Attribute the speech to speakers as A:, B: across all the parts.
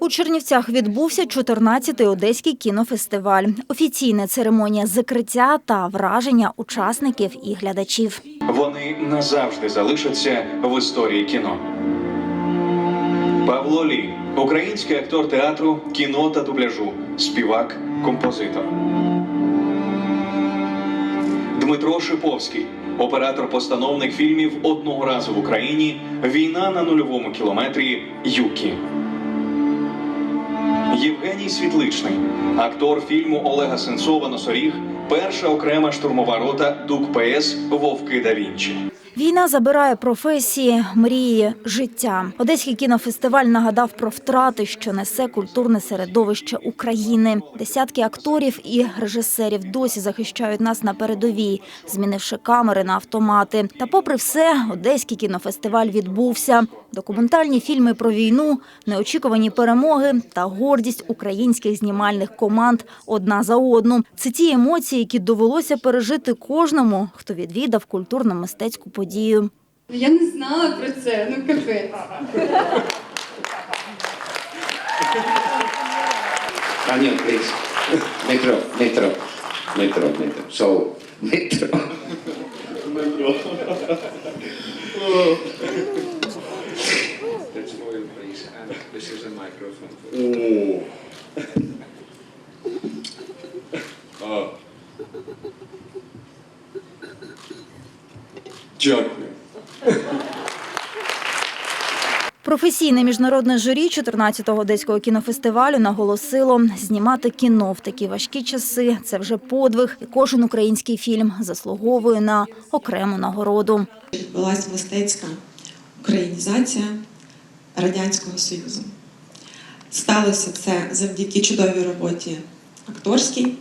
A: У Чернівцях відбувся 14-й одеський кінофестиваль. Офіційна церемонія закриття та враження учасників і глядачів.
B: Вони назавжди залишаться в історії кіно. Павло Лі, український актор театру, кіно та дубляжу, співак, композитор. Дмитро Шиповський, оператор-постановник фільмів одного разу в Україні, Війна на нульовому кілометрі Юкі. Євгеній Світличний, актор фільму Олега Сенцова Носоріг, перша окрема штурмова рота Дук ПС Вовки да Вінчі.
A: Війна забирає професії, мрії, життя. Одеський кінофестиваль нагадав про втрати, що несе культурне середовище України. Десятки акторів і режисерів досі захищають нас на передовій, змінивши камери на автомати. Та, попри все, одеський кінофестиваль відбувся. Документальні фільми про війну, неочікувані перемоги та гордість українських знімальних команд одна за одну. Це ті емоції, які довелося пережити кожному, хто відвідав культурно-мистецьку подію.
C: Я не знала про це, ну капець.
D: Daniel, please. Metro, metro, metro, metro. So, metro. That's for please. And this is a microphone. For
E: Дякую.
A: Професійне міжнародне журі 14-го одеського кінофестивалю наголосило, знімати кіно в такі важкі часи це вже подвиг, і кожен український фільм заслуговує на окрему нагороду.
F: відбулася мистецька українізація Радянського Союзу. Сталося це завдяки чудовій роботі акторській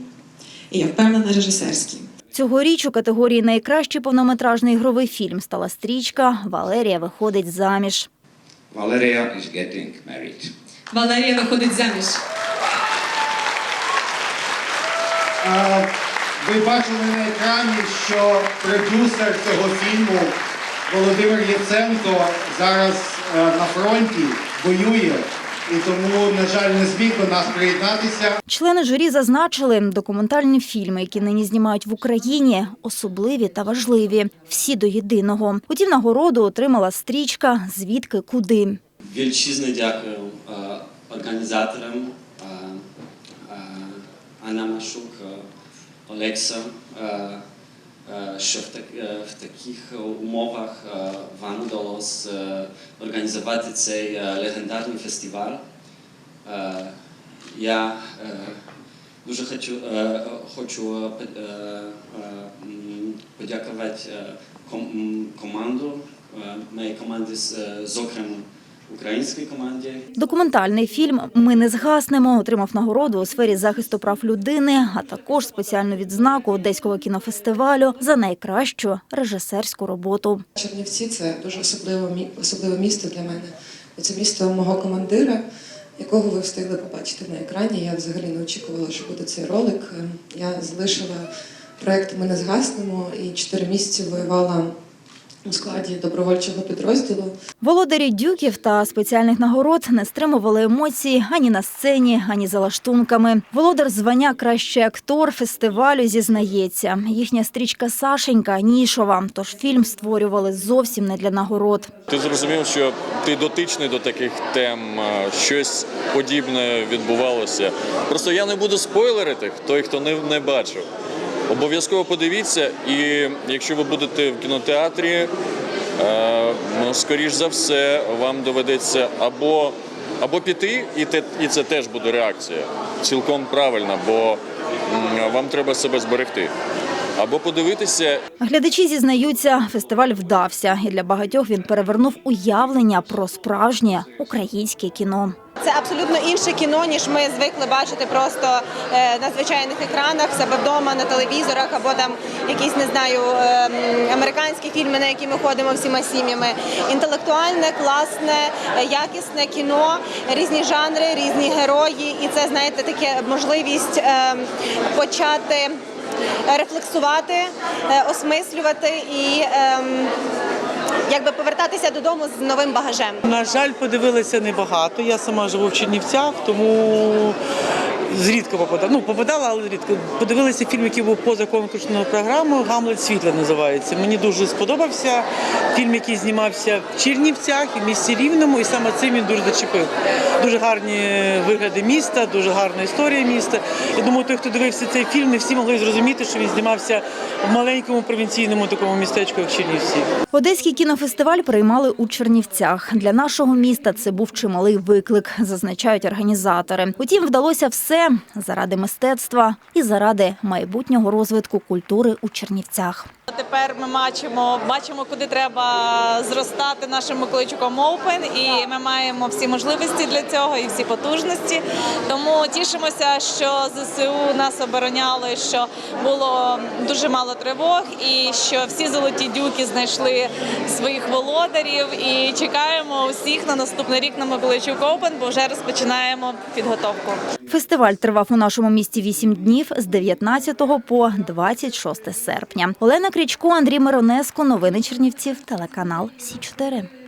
F: і я впевнена режисерській.
A: Цьогоріч у категорії найкращий повнометражний ігровий фільм стала стрічка Валерія виходить заміж.
D: Valeria is getting married.
G: Валерія виходить заміж.
E: А, ви бачили на екрані, що продюсер цього фільму Володимир Єценко зараз е, на фронті воює і тому, на жаль, не зміг до нас приєднатися.
A: Члени журі зазначили, документальні фільми, які нині знімають в Україні, особливі та важливі. Всі до єдиного. Утім, нагороду отримала стрічка Звідки куди.
H: Величезне дякую е, організаторам е, е, Анна Машук, Олекса, що в, так, е, в таких умовах е, вам вдалося е, організувати цей е, легендарний фестиваль. Е, Я е, дуже хочу, е, хочу е, е, е, подякувати е, команду, е, моєї команди, з- е, зокрема українській команді.
A: Документальний фільм Ми не згаснемо отримав нагороду у сфері захисту прав людини, а також спеціальну відзнаку Одеського кінофестивалю за найкращу режисерську роботу.
F: Чернівці це дуже особливе, особливе місто для мене. Це місто мого командира, якого ви встигли побачити на екрані. Я взагалі не очікувала, що буде цей ролик. Ем, Я залишила проєкт Ми не згаснемо і чотири місяці воювала у складі добровольчого підрозділу.
A: Володарі дюків та спеціальних нагород не стримували емоцій ані на сцені, ані за лаштунками. Володар звання кращий актор фестивалю зізнається. Їхня стрічка Сашенька нішова, тож фільм створювали зовсім не для нагород.
I: Ти зрозумів, що ти дотичний до таких тем, щось подібне відбувалося. Просто я не буду спойлерити, той, хто не, не бачив. Обов'язково подивіться, і якщо ви будете в кінотеатрі, е, ну, скоріш за все, вам доведеться або, або піти, і, те, і це теж буде реакція. Цілком правильно, бо вам треба себе зберегти. Або подивитися
A: Глядачі зізнаються, фестиваль вдався, і для багатьох він перевернув уявлення про справжнє українське кіно.
J: Це абсолютно інше кіно, ніж ми звикли бачити просто е, на звичайних екранах, себе вдома, на телевізорах, або там якісь не знаю е, американські фільми, на які ми ходимо всіма сім'ями. Інтелектуальне, класне, е, якісне кіно, різні жанри, різні герої, і це знаєте таке можливість е, почати рефлексувати, е, осмислювати і. Якби повертатися додому з новим багажем.
K: На жаль, подивилися небагато. Я сама живу в Чернівцях, тому зрідко попадала. Ну, попадала, але рідко. Подивилися фільм, який був поза конкурсною програмою. Гамлет світла називається. Мені дуже сподобався. Фільм, який знімався в Чернівцях і в місті Рівному, і саме цим він дуже зачепив. Дуже гарні вигляди міста, дуже гарна історія міста. Я думаю, той, хто дивився цей фільм, не всі могли зрозуміти, що він знімався в маленькому провінційному такому містечку, як Чернівці.
A: Одеський кінофестиваль приймали у Чернівцях. Для нашого міста це був чималий виклик, зазначають організатори. Утім, вдалося все заради мистецтва і заради майбутнього розвитку культури у Чернівцях.
G: Тепер ми бачимо, бачимо, куди треба зростати нашим Миколайчуком Open, і ми маємо всі можливості для цього і всі потужності. Тому тішимося, що ЗСУ нас обороняли, що було дуже мало тривог, і що всі золоті дюки знайшли своїх володарів. І чекаємо усіх на наступний рік на Миколайчук Open, бо вже розпочинаємо підготовку.
A: Фестиваль тривав у нашому місті 8 днів з 19 по 26 серпня. Олена Крічко, Андрій Миронеско. Новини Чернівців. Телеканал Сі 4